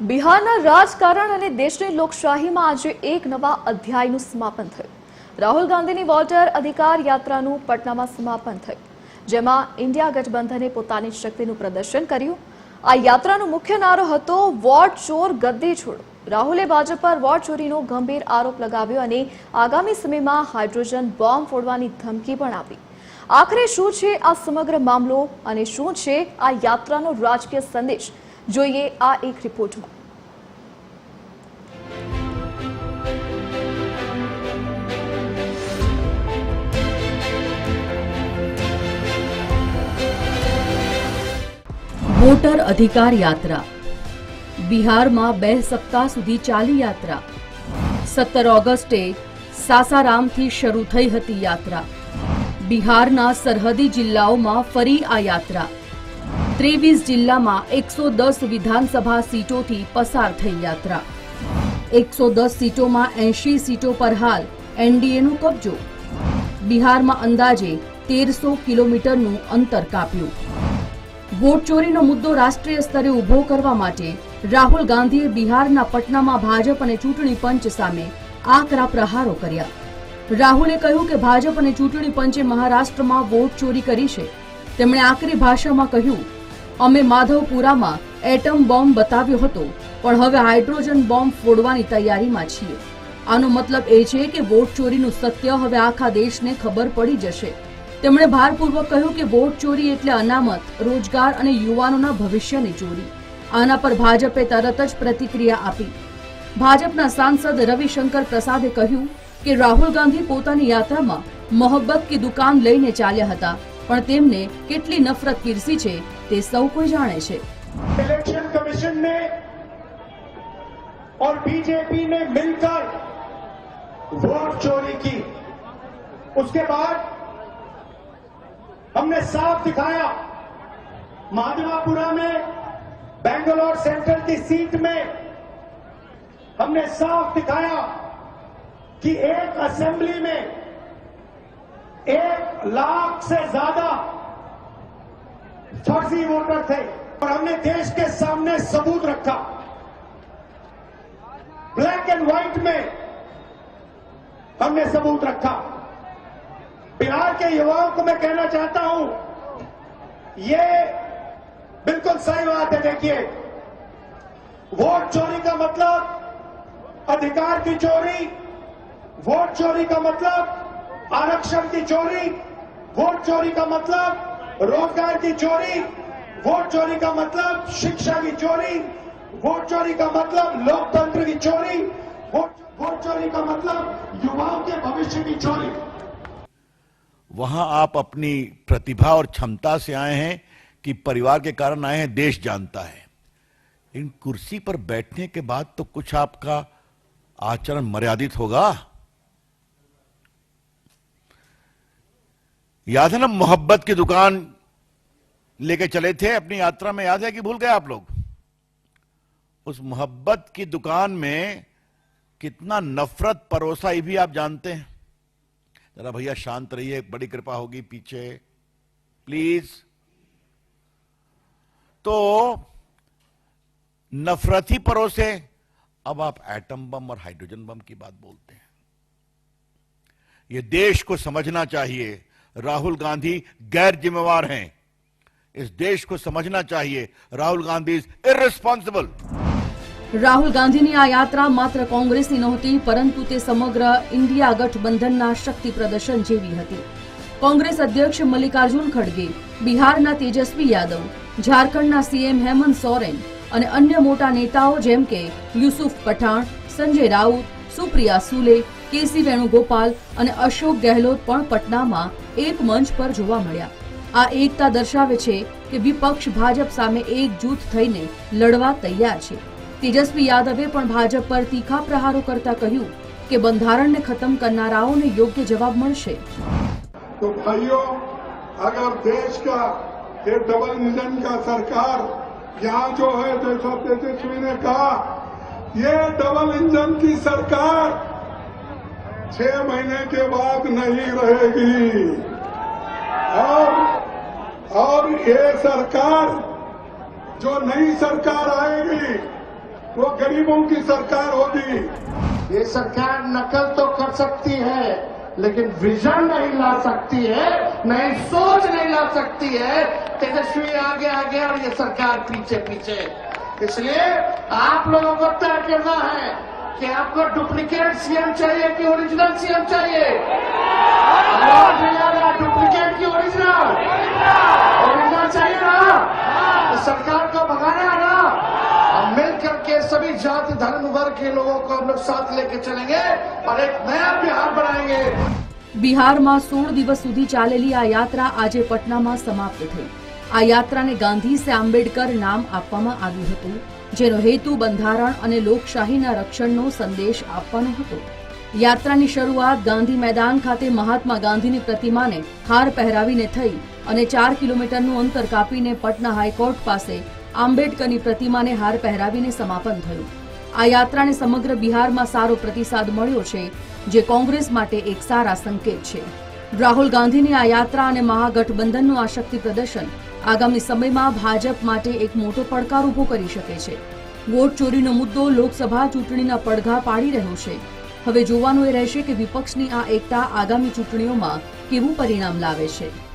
બિહારના રાજકારણ અને દેશની લોકશાહીમાં આજે એક નવા અધ્યાયનું સમાપન થયું. રાહુલ ગાંધીની વોટર અધિકાર યાત્રાનું પટનામાં સમાપન થયું. જેમાં ઇન્ડિયા ગઠબંધને પોતાની શક્તિનું પ્રદર્શન કર્યું. આ યાત્રાનો મુખ્ય નારો હતો વોટ ચોર ગદ્દી છોડો. રાહુલે ભાજપ પર વોટ ચોરીનો ગંભીર આરોપ લગાવ્યો અને આગામી સમયમાં હાઇડ્રોજન બોમ્બ ફોડવાની ધમકી પણ આપી. આખરે શું છે આ સમગ્ર મામલો અને શું છે આ યાત્રાનો રાજકીય સંદેશ? જોઈએ આ એક રિપોર્ટમાં. મોટર અધિકાર યાત્રા. બિહારમાં બે સપ્તાહ સુધી ચાલી યાત્રા. સત્તર ઓગસ્ટે સાસારામથી શરૂ થઈ હતી યાત્રા. બિહારના સરહદી જિલ્લાઓમાં ફરી આ યાત્રા. ત્રેવીસ જિલ્લામાં એકસો દસ વિધાનસભા સીટોથી પસાર થઈ યાત્રા. એકસો દસ સીટોમાં એંશી સીટો પર હાલ એનડીએનો કબજો. બિહારમાં અંદાજે તેરસો કિલોમીટરનું અંતર કાપ્યું. વોટ ચોરીનો મુદ્દો રાષ્ટ્રીય સ્તરે ઊભો કરવા માટે રાહુલ ગાંધીએ બિહારના પટનામાં ભાજપ અને ચૂંટણી પંચ સામે આકરા પ્રહારો કર્યા. રાહુલે કહ્યું કે ભાજપ અને ચૂંટણી પંચે મહારાષ્ટ્રમાં વોટ ચોરી કરી છે. તેમણે આકરી ભાષામાં કહ્યું અમે માધવપુરામાં એટમ બોમ્બ બતાવ્યો હતો, પણ હવે હાઇડ્રોજન બોમ્બ ફોડવાની તૈયારીમાં છીએ. આનો મતલબ એ છે કે વોટ ચોરીનું સત્ય હવે આખા દેશને ખબર પડી જશે. તેમણે ભારપૂર્વક કહ્યું કે વોટ ચોરી એટલે અનામત, રોજગાર અને યુવાનોના ભવિષ્યની ચોરી. આના પર ભાજપે તરત જ પ્રતિક્રિયા આપી. ભાજપના સાંસદ રવિશંકર પ્રસાદે કહ્યું કે રાહુલ ગાંધી પોતાની યાત્રામાં મોહબ્બત કી દુકાન લઈને ચાલ્યા હતા, પણ તેમને કેટલી નફરત પીરસી છે તે સૌ કોઈ જાણે છે इलेक्शन कमीशन ने और बीजेपी ने मिलकर वोट चोरी की उसके बाद हमने साफ दिखाया माधवापुरा में बेंगलोर सेंट्रल की सीट में हमने साफ दिखाया कि एक असेंबली में एक लाख से ज्यादा फर्जी वोटर थे और हमने देश के सामने सबूत रखा। ब्लैक एंड व्हाइट में हमने सबूत रखा। बिहार के युवाओं को मैं कहना चाहता हूँ, ये बिल्कुल सही बात है, देखिए। वोट चोरी का मतलब अधिकार की चोरी, वोट चोरी का मतलब आरक्षण की चोरी, वोट चोरी का मतलब रोज़गार की चोरी, वोट चोरी का मतलब शिक्षा की चोरी, वोट चोरी का मतलब लोकतंत्र की चोरी, वोट वोट चोरी का मतलब युवाओं के भविष्य की चोरी। वहाँ आप अपनी प्रतिभा और क्षमता से आए हैं कि परिवार के कारण आए हैं, देश जानता है। इन कुर्सी पर बैठने के बाद तो कुछ आपका आचरण मर्यादित होगा। याद है ना, मोहब्बत की दुकान लेके चले थे अपनी यात्रा में, याद है कि भूल गए आप लोग? उस मोहब्बत की दुकान में कितना नफरत परोसा ये भी आप जानते हैं। जरा भैया शांत रहिए बड़ी कृपा होगी पीछे। प्लीज़। तो नफरत ही परोसे। अब आप एटम बम और हाइड्रोजन बम की बात बोलते हैं। ये देश को समझना चाहिए। राहुल गांधी गैर जिम्मेवार हैं इस देश को समझना चाहिए राहुल गांधी इज इरिस्पॉन्सिबल રાહુલ ગાંધીની આ યાત્રા માત્ર કોંગ્રેસની નહોતી પરંતુ તે સમગ્ર ઇન્ડિયા ગઠબંધનના શક્તિ પ્રદર્શન જેવી હતી કોંગ્રેસ અધ્યક્ષ મલ્લિકાર્જુન ખડગે બિહારના તેજસ્વી યાદવ ઝારખંડના સીએમ હેમંત સોરેન અને અન્ય મોટા નેતાઓ જેમ કે યુસુફ પઠાણ સંજય રાઉત સુપ્રિયા સુલે કેસી વેણુગોપાલ અને અશોક ગહેલોત પણ પટનામાં એક મંચ પર જોવા મળ્યા આ એકતા દર્શાવે છે કે વિપક્ષ ભાજપ સામે એકજૂથ થઈને લડવા તૈયાર છે તેજસ્વી યાદવે પણ ભાજપ પર તીખા પ્રહારો કરતા કહ્યું કે બંધારણને ખતમ કરનારાઓને યોગ્ય જવાબ મળશે तो भाइयों अगर देश का ये डबल इंजन का सरकार यहाँ जो है जैसा तेजस्वी ने कहा ये डबल इंजन की सरकार छह महीने के बाद नहीं रहेगी। और और ये सरकार, जो नई सरकार आएगी, वो गरीबों की सरकार होगी। ये सरकार नकल तो कर सकती है, लेकिन विजन नहीं ला सकती है, नई सोच नहीं ला सकती है। तेजस्वी आगे आगे और ये सरकार पीछे पीछे। इसलिए आप लोगों को तय करना है कि आपको डुप्लीकेट सीएम चाहिए कि ओरिजिनल सीएम चाहिए आवाज नहीं आ रहा डुप्लीकेट की ओरिजिनल ओरिजिनल चाहिए ना तो सरकार को भगाना है ना और मिल करके सभी जाति धर्म वर्ग के लोगों को हम लोग साथ लेके चलेंगे और एक नया बिहार बनाएंगे બિહારમાં સોળ દિવસ સુધી ચાલેલી આ યાત્રા આજે પટનામાં સમાપ્ત થઈ આ યાત્રાને ગાંધી સે આંબેડકર નામ આપવામાં આવ્યું હતું જેનો હેતુ બંધારણ અને લોકશાહીના રક્ષણનો સંદેશ આપવાનો હતો. યાત્રાની શરૂઆત ગાંધી મેદાન ખાતે મહાત્મા ગાંધીની પ્રતિમાને હાર પહેરાવીને થઈ અને ચાર કિલોમીટરનું અંતર કાપીને પટના હાઈકોર્ટ પાસે આંબેડકરની પ્રતિમાને હાર પહેરાવીને સમાપન થયું. આ યાત્રાને સમગ્ર બિહારમાં સારો પ્રતિસાદ મળ્યો છે, જે કોંગ્રેસ માટે એક સારા સંકેત છે. રાહુલ ગાંધીની આ યાત્રા અને મહાગઠબંધનનું આ શક્તિ પ્રદર્શન આગામી સમયમાં ભાજપ માટે એક મોટો પડકાર ઊભો કરી શકે છે. વોટ ચોરીનો મુદ્દો લોકસભા ચૂંટણીના પડઘા પાડી રહ્યો છે. હવે જોવાનું એ રહેશે કે વિપક્ષની આ એકતા આગામી ચૂંટણીઓમાં કેવું પરિણામ લાવે છે.